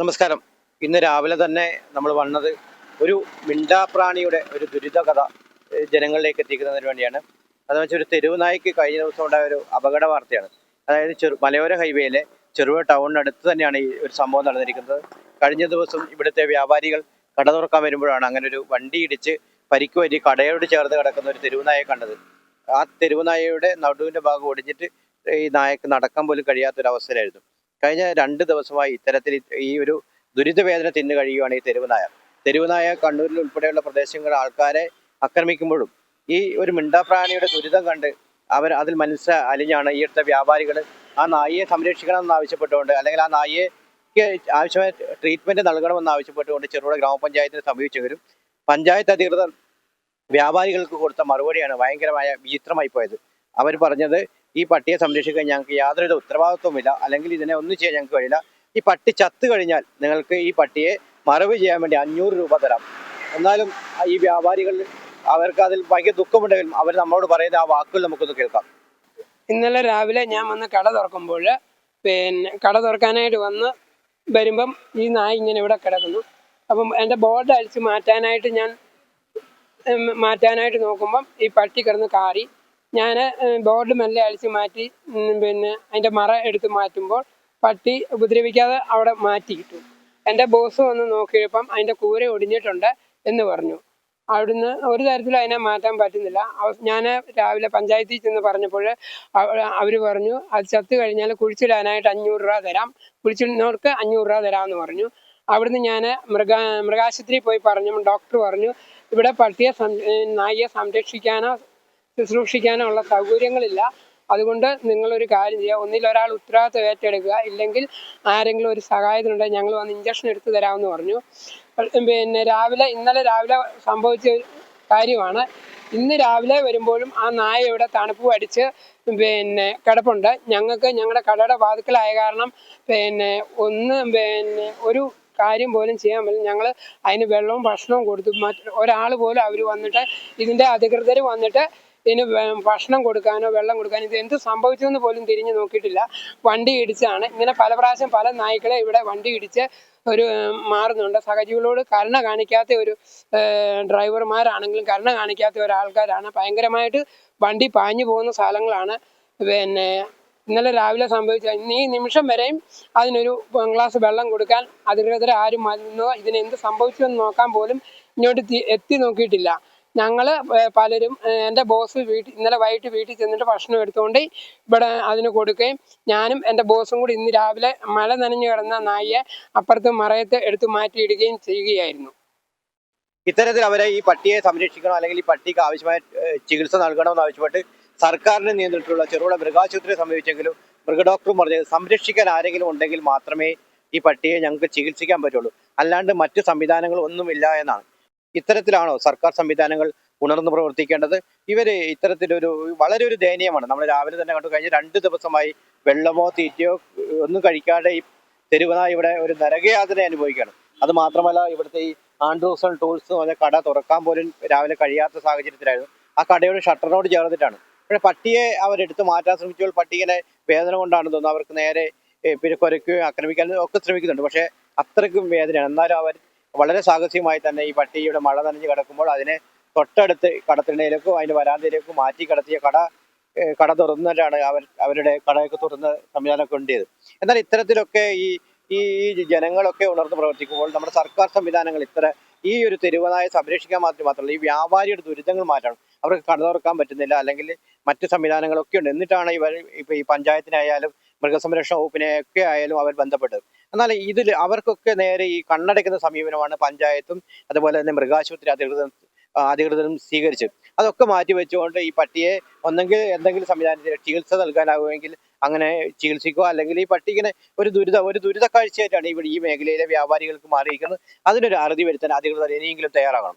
നമസ്കാരം. ഇന്ന് രാവിലെ തന്നെ നമ്മൾ വന്നത് ഒരു മിണ്ടാപ്രാണിയുടെ ഒരു ദുരിത കഥ ജനങ്ങളിലേക്ക് എത്തിക്കുന്നതിന് വേണ്ടിയാണ്. അതെന്ന് വെച്ചാൽ ഒരു തെരുവ് നായ്ക്ക് കഴിഞ്ഞ ദിവസം ഉണ്ടായ ഒരു അപകട വാർത്തയാണ്. അതായത് ചെറു മലയോര ഹൈവേയിലെ ചെറുപുഴ ടൗണിനടുത്ത് തന്നെയാണ് ഈ ഒരു സംഭവം നടന്നിരിക്കുന്നത്. കഴിഞ്ഞ ദിവസം ഇവിടുത്തെ വ്യാപാരികൾ കട തുറക്കാൻ വരുമ്പോഴാണ് അങ്ങനെ ഒരു വണ്ടി ഇടിച്ച് പരിക്ക് പറ്റി കടയോട് ചേർന്ന് കിടക്കുന്ന ഒരു തെരുവുനായെ കണ്ടത്. ആ തെരുവുനായയുടെ നടുവിന്റെ ഭാഗം ഒടിഞ്ഞിട്ട് ഈ നായക്ക് നടക്കാൻ പോലും കഴിയാത്തൊരവസ്ഥയിലായിരുന്നു കഴിഞ്ഞ രണ്ട് ദിവസമായി ഇത്തരത്തിൽ ഈ ഒരു ദുരിതവേദന തിന്നു കഴിയുകയാണ് ഈ തെരുവുനായ. തെരുവുനായ കണ്ണൂരിൽ ഉൾപ്പെടെയുള്ള പ്രദേശങ്ങളിൽ ആൾക്കാരെ ആക്രമിക്കുമ്പോഴും ഈ ഒരു മിണ്ടാപ്രാണിയുടെ ദുരിതം കണ്ട് അവർ അതിൽ മനസ്സ് അലിഞ്ഞാണ്. ഈ അടുത്ത വ്യാപാരികൾ ആ നായയെ സംരക്ഷിക്കണമെന്ന് ആവശ്യപ്പെട്ടുകൊണ്ട് അല്ലെങ്കിൽ ആ നായയ്ക്ക് ആവശ്യമായ ട്രീറ്റ്മെന്റ് നൽകണമെന്ന് ആവശ്യപ്പെട്ടുകൊണ്ട് ചെറുപുഴ ഗ്രാമപഞ്ചായത്തിനെ സമീപിച്ചവരും പഞ്ചായത്ത് അധികൃതർ വ്യാപാരികൾക്ക് കൊടുത്ത മറുപടിയാണ് ഭയങ്കരമായ വിചിത്രമായി പോയത്. അവർ പറഞ്ഞത് ഈ പട്ടിയെ സംരക്ഷിക്കാൻ ഞങ്ങൾക്ക് യാതൊരു ഉത്തരവാദിത്വമില്ല അല്ലെങ്കിൽ ഇതിനെ ഒന്നും ചെയ്യാൻ ഞങ്ങൾക്ക് കഴിയില്ല. ഈ പട്ടി ചത്തു കഴിഞ്ഞാൽ നിങ്ങൾക്ക് ഈ പട്ടിയെ മറവ് ചെയ്യാൻ വേണ്ടി അഞ്ഞൂറ് രൂപ തരാം. എന്നാലും ഈ വ്യാപാരികൾ അവർക്ക് അതിൽ ഭയങ്കര ദുഃഖമുണ്ടെങ്കിലും അവർ നമ്മളോട് പറയുന്ന ആ വാക്കുകൾ നമുക്കൊന്ന് കേൾക്കാം. ഇന്നലെ രാവിലെ ഞാൻ വന്ന് കട തുറക്കുമ്പോൾ പിന്നെ കട തുറക്കാനായിട്ട് വന്ന് വരുമ്പം ഈ നായ ഇങ്ങനെ ഇവിടെ കിടക്കുന്നു. അപ്പം എന്റെ ബോർഡ് അഴിച്ച് മാറ്റാനായിട്ട് ഞാൻ മാറ്റാനായിട്ട് നോക്കുമ്പം ഈ പട്ടി കിടന്ന് കാറി. ഞാൻ ബോർഡ് മെല്ലെ അഴിച്ച് മാറ്റി പിന്നെ അതിന്റെ മറ എടുത്ത് മാറ്റുമ്പോൾ പട്ടി ഉപദ്രവിക്കാതെ അവിടെ മാറ്റി കിട്ടും എന്റെ ബോസ് വന്ന് നോക്കിയപ്പം അതിന്റെ കൂര ഒടിഞ്ഞിട്ടുണ്ട് എന്ന് പറഞ്ഞു. അവിടുന്ന് ഒരു തരത്തിലും അതിനെ മാറ്റാൻ പറ്റുന്നില്ല. ഞാൻ രാവിലെ പഞ്ചായത്തിൽ ചെന്ന് പറഞ്ഞപ്പോൾ അവർ പറഞ്ഞു അത് ചത്തു കഴിഞ്ഞാൽ കുഴിച്ചിടാനായിട്ട് അഞ്ഞൂറ് രൂപ തരാം. കുഴിച്ചിടുന്നവർക്ക് അഞ്ഞൂറ് രൂപ തരാമെന്ന് പറഞ്ഞു. അവിടുന്ന് ഞാൻ മൃഗ മൃഗാശുപത്രിയിൽ പോയി പറഞ്ഞു. ഡോക്ടർ പറഞ്ഞു ഇവിടെ പട്ടിയെ നായിയെ സംരക്ഷിക്കാനോ ശുശ്രൂഷിക്കാനോ ഉള്ള സൗകര്യങ്ങളില്ല. അതുകൊണ്ട് നിങ്ങളൊരു കാര്യം ചെയ്യുക. ഒന്നിൽ ഒരാൾ ഉത്തരവാദിത്വം ഏറ്റെടുക്കുക. ഇല്ലെങ്കിൽ ആരെങ്കിലും ഒരു സഹായത്തിനുണ്ടെങ്കിൽ ഞങ്ങൾ വന്ന് ഇഞ്ചക്ഷൻ എടുത്തു തരാമെന്ന് പറഞ്ഞു. പിന്നെ രാവിലെ ഇന്നലെ രാവിലെ സംഭവിച്ച കാര്യമാണ്. ഇന്ന് രാവിലെ വരുമ്പോഴും ആ നായ ഇവിടെ തണുപ്പ് അടിച്ച് പിന്നെ കിടപ്പുണ്ട്. ഞങ്ങൾക്ക് ഞങ്ങളുടെ കടയുടെ വാതുക്കലായ കാരണം പിന്നെ ഒന്ന് പിന്നെ ഒരു കാര്യം പോലും ചെയ്യാൻ പറ്റില്ല. ഞങ്ങൾ അതിന് വെള്ളവും ഭക്ഷണവും കൊടുത്തു. മറ്റ് ഒരാൾ പോലും അവർ വന്നിട്ട് ഇതിന്റെ അധികൃതർ വന്നിട്ട് ഇതിന് ഭക്ഷണം കൊടുക്കാനോ വെള്ളം കൊടുക്കാനോ ഇത് എന്ത് സംഭവിച്ചതെന്ന് പോലും തിരിഞ്ഞു നോക്കിയിട്ടില്ല. വണ്ടി ഇടിച്ചാണ്. ഇങ്ങനെ പല പ്രാവശ്യം പല നായ്ക്കളെ ഇവിടെ വണ്ടി ഇടിച്ച് ഒരു മാറുന്നുണ്ട്. സഹജീവികളോട് കരുണ കാണിക്കാത്ത ഒരു ഡ്രൈവർമാരാണെങ്കിലും കരുണ കാണിക്കാത്ത ഒരാൾക്കാരാണ് ഭയങ്കരമായിട്ട് വണ്ടി പാഞ്ഞു പോകുന്ന സ്ഥലങ്ങളാണ്. പിന്നെ ഇന്നലെ രാവിലെ സംഭവിച്ച ഈ നിമിഷം വരെയും അതിനൊരു ഗ്ലാസ് വെള്ളം കൊടുക്കാൻ അധികൃതർ ആരും ഇതിനെന്ത് സംഭവിച്ചു എന്ന് നോക്കാൻ പോലും ഇങ്ങോട്ട് എത്തി നോക്കിയിട്ടില്ല. ഞങ്ങൾ പലരും എന്റെ ബോസ് വീട്ടിൽ ഇന്നലെ വൈകിട്ട് വീട്ടിൽ ചെന്നിട്ട് ഭക്ഷണം എടുത്തുകൊണ്ട് ഇവിടെ അതിന് കൊടുക്കുകയും ഞാനും എന്റെ ബോസും കൂടി ഇന്ന് രാവിലെ മഴ നനഞ്ഞു കിടന്ന നായിയെ അപ്പുറത്ത് മറയത്ത് എടുത്ത് മാറ്റിയിടുകയും ചെയ്യുകയായിരുന്നു. ഇത്തരത്തിൽ അവരെ ഈ പട്ടിയെ സംരക്ഷിക്കണം അല്ലെങ്കിൽ ഈ പട്ടിക്ക് ആവശ്യമായ ചികിത്സ നൽകണമെന്ന് ആവശ്യപ്പെട്ട് സർക്കാരിന്റെ നിയന്ത്രണത്തിലുള്ള ചെറുകിട മൃഗാശുപത്രിയെ സമീപിച്ചെങ്കിലും മൃഗഡോക്ടറും പറഞ്ഞത് സംരക്ഷിക്കാൻ ആരെങ്കിലും ഉണ്ടെങ്കിൽ മാത്രമേ ഈ പട്ടിയെ ഞങ്ങൾക്ക് ചികിത്സിക്കാൻ പറ്റുള്ളൂ. അല്ലാണ്ട് മറ്റു സംവിധാനങ്ങൾ ഒന്നുമില്ല എന്നാണ്. ഇത്തരത്തിലാണോ സർക്കാർ സംവിധാനങ്ങൾ ഉണർന്നു പ്രവർത്തിക്കേണ്ടത്? ഇവർ ഇത്തരത്തിലൊരു വളരെ ഒരു ദയനീയമാണ്. നമ്മൾ രാവിലെ തന്നെ കണ്ടു കഴിഞ്ഞ രണ്ട് ദിവസമായി വെള്ളമോ തീറ്റയോ ഒന്നും കഴിക്കാതെ ഈ തെരുവനായി ഇവിടെ ഒരു നരകയാതന അനുഭവിക്കുകയാണ്. അത് മാത്രമല്ല ഇവിടുത്തെ ഈ ആൻഡ്രൂസൺ ടൂൾസ് എന്ന് പറഞ്ഞ കട തുറക്കാൻ പോലും രാവിലെ കഴിയാത്ത സാഹചര്യത്തിലായിരുന്നു. ആ കടയുടെ ഷട്ടറിനോട് ചേർന്നിട്ടാണ്. പക്ഷേ പട്ടിയെ അവരെടുത്ത് മാറ്റാൻ ശ്രമിച്ചപ്പോൾ പട്ടിയെ വേദന കൊണ്ടാണ് തോന്നുന്നത് അവർക്ക് നേരെ പിന്നെ കുരയ്ക്കുകയും ആക്രമിക്കാനും ഒക്കെ ശ്രമിക്കുന്നുണ്ട്. പക്ഷേ അത്രയ്ക്കും വേദനയാണ്. എന്നാലും അവർ വളരെ സാഹസികമായി തന്നെ ഈ പട്ടിയുടെ മഴ നനഞ്ഞ് കിടക്കുമ്പോൾ അതിനെ തൊട്ടടുത്ത് കടത്തിണ്ടയിലേക്കും അതിന് വരാന്തയിലേക്കും മാറ്റി കടത്തിയ കട കട തുറന്നിട്ടാണ് അവർ അവരുടെ കടയൊക്കെ തുറന്ന സംവിധാനമൊക്കെ ഉണ്ടായത് എന്നാൽ ഇത്തരത്തിലൊക്കെ ഈ ഈ ജനങ്ങളൊക്കെ ഉണർന്ന് പ്രവർത്തിക്കുമ്പോൾ നമ്മുടെ സർക്കാർ സംവിധാനങ്ങൾ ഇത്ര ഈ ഒരു തെരുവനായ സംരക്ഷിക്കാൻ മാത്രം മാത്രമല്ല ഈ വ്യാപാരിയുടെ ദുരിതങ്ങൾ മാറ്റണം. അവർക്ക് കട തുറക്കാൻ പറ്റുന്നില്ല അല്ലെങ്കിൽ മറ്റ് സംവിധാനങ്ങളൊക്കെ ഉണ്ട്. എന്നിട്ടാണ് ഇവർ ഇപ്പൊ ഈ പഞ്ചായത്തിനായാലും മൃഗസംരക്ഷണ വകുപ്പിനെ ഒക്കെ ആയാലും അവർ ബന്ധപ്പെട്ടത്. എന്നാൽ ഇതിൽ അവർക്കൊക്കെ നേരെ ഈ കണ്ണടയ്ക്കുന്ന സമീപനമാണ് പഞ്ചായത്തും അതുപോലെ തന്നെ മൃഗാശുപത്രി അധികൃതരും ആ, അധികൃതരും സ്വീകരിച്ചു അതൊക്കെ മാറ്റി വെച്ചുകൊണ്ട് ഈ പട്ടിയെ ഒന്നെങ്കിൽ എന്തെങ്കിലും സംവിധാനത്തിൽ ചികിത്സ നൽകാനാകുമെങ്കിൽ അങ്ങനെ ചികിത്സിക്കുക. അല്ലെങ്കിൽ ഈ പട്ടിക്കിനെ ഒരു ദുരിത ഒരു ദുരിത കാഴ്ചയായിട്ടാണ് ഇവിടെ ഈ മേഖലയിലെ വ്യാപാരികൾക്ക് മാറിയിരിക്കുന്നത്. അതിനൊരു അറുതി വരുത്താൻ അധികൃതർ ഇനിയെങ്കിലും തയ്യാറാകണം.